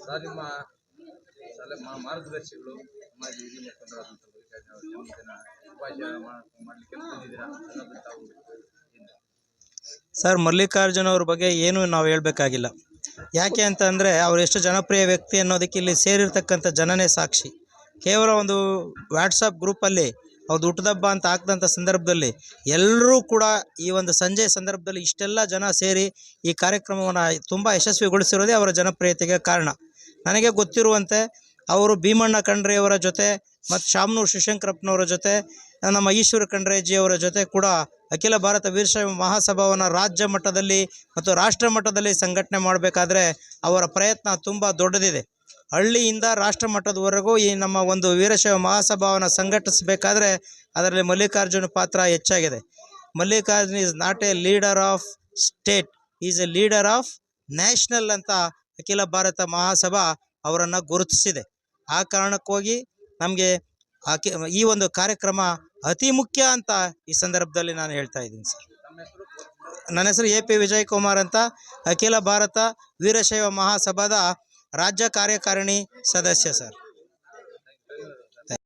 Sir, ನಿಮ್ಮ ಸಲ ಮಾ- ಮಾರ್ಗದರ್ಶಿಗಳು ಸಮಾಜ ಹಿರಿಯ ಮುಖಂಡರಾದಂಥ ಜನ್ಮದಿನ ಉಪಾಚಾರ ಮಾಡಲಿಕ್ಕೆ ಬಂದಿದ್ದೀರಾ ಅನ್ನೋದು ತಾವು? ಸರ್, ಮಲ್ಲಿಕಾರ್ಜುನ್ ಅವ್ರ ಬಗ್ಗೆ ಏನು ನಾವು ಹೇಳಬೇಕಾಗಿಲ್ಲ ಯಾಕೆ ಅಂತ ಅಂದರೆ ಅವ್ರು ಎಷ್ಟು ಜನಪ್ರಿಯ ವ್ಯಕ್ತಿ ಅನ್ನೋದಕ್ಕೆ ಇಲ್ಲಿ ಸೇರಿರ್ತಕ್ಕಂಥ ಜನನೇ ಸಾಕ್ಷಿ ಕೇವಲ ಒಂದು ವಾಟ್ಸಪ್ ಗ್ರೂಪಲ್ಲಿ ಅವ್ರದ್ದು ಹುಟ್ಟದಬ್ಬ ಅಂತ ಹಾಕಿದಂಥ ಸಂದರ್ಭದಲ್ಲಿ ಎಲ್ಲರೂ ಕೂಡ ಈ ಒಂದು ಸಂಜೆ ಸಂದರ್ಭದಲ್ಲಿ ಇಷ್ಟೆಲ್ಲ ಜನ ಸೇರಿ ಈ ಕಾರ್ಯಕ್ರಮವನ್ನು ತುಂಬ ಯಶಸ್ವಿಗೊಳಿಸಿರೋದೇ ಅವರ ಜನಪ್ರಿಯತೆಗೆ ಕಾರಣ. ನನಗೆ ಗೊತ್ತಿರುವಂತೆ ಅವರು ಭೀಮಣ್ಣ ಖಂಡ್ರೆಯವರ ಜೊತೆ ಮತ್ತು ಶಾಮನೂರು ಶಿವಶಂಕರಪ್ಪನವರ ಜೊತೆ, ನಮ್ಮ ಈಶ್ವರ ಖಂಡ್ರೆಜಿಯವರ ಜೊತೆ ಕೂಡ ಅಖಿಲ ಭಾರತ ವೀರಶೈವ ಮಹಾಸಭಾವನ್ನು ರಾಜ್ಯ ಮಟ್ಟದಲ್ಲಿ ಮತ್ತು ರಾಷ್ಟ್ರ ಮಟ್ಟದಲ್ಲಿ ಸಂಘಟನೆ ಮಾಡಬೇಕಾದ್ರೆ ಅವರ ಪ್ರಯತ್ನ ತುಂಬ ದೊಡ್ಡದಿದೆ. ಹಳ್ಳಿಯಿಂದ ರಾಷ್ಟ್ರ ಮಟ್ಟದವರೆಗೂ ಈ ನಮ್ಮ ಒಂದು ವೀರಶೈವ ಮಹಾಸಭಾವನ್ನು ಸಂಘಟಿಸಬೇಕಾದ್ರೆ ಅದರಲ್ಲಿ ಮಲ್ಲಿಕಾರ್ಜುನ ಪಾತ್ರ ಹೆಚ್ಚಾಗಿದೆ. Mallikarjun is not a leader of state is a leader of national ಅಂತ ಅಖಿಲ ಭಾರತ ಮಹಾಸಭಾ ಅವರನ್ನು ಗುರುತಿಸಿದೆ. ಆ ಕಾರಣಕ್ಕೋಗಿ ನಮಗೆ ಈ ಒಂದು ಕಾರ್ಯಕ್ರಮ ಅತಿ ಮುಖ್ಯ ಅಂತ ಈ ಸಂದರ್ಭದಲ್ಲಿ ನಾನು ಹೇಳ್ತಾ ಇದ್ದೀನಿ ಸರ್. ನನ್ನ ಹೆಸರು ಎ ಪಿ ವಿಜಯ್ ಕುಮಾರ್ ಅಂತ ಅಖಿಲ ಭಾರತ ವೀರಶೈವ ಮಹಾಸಭಾದ ರಾಜ್ಯ ಕಾರ್ಯಕಾರಿಣಿ ಸದಸ್ಯ ಸರ್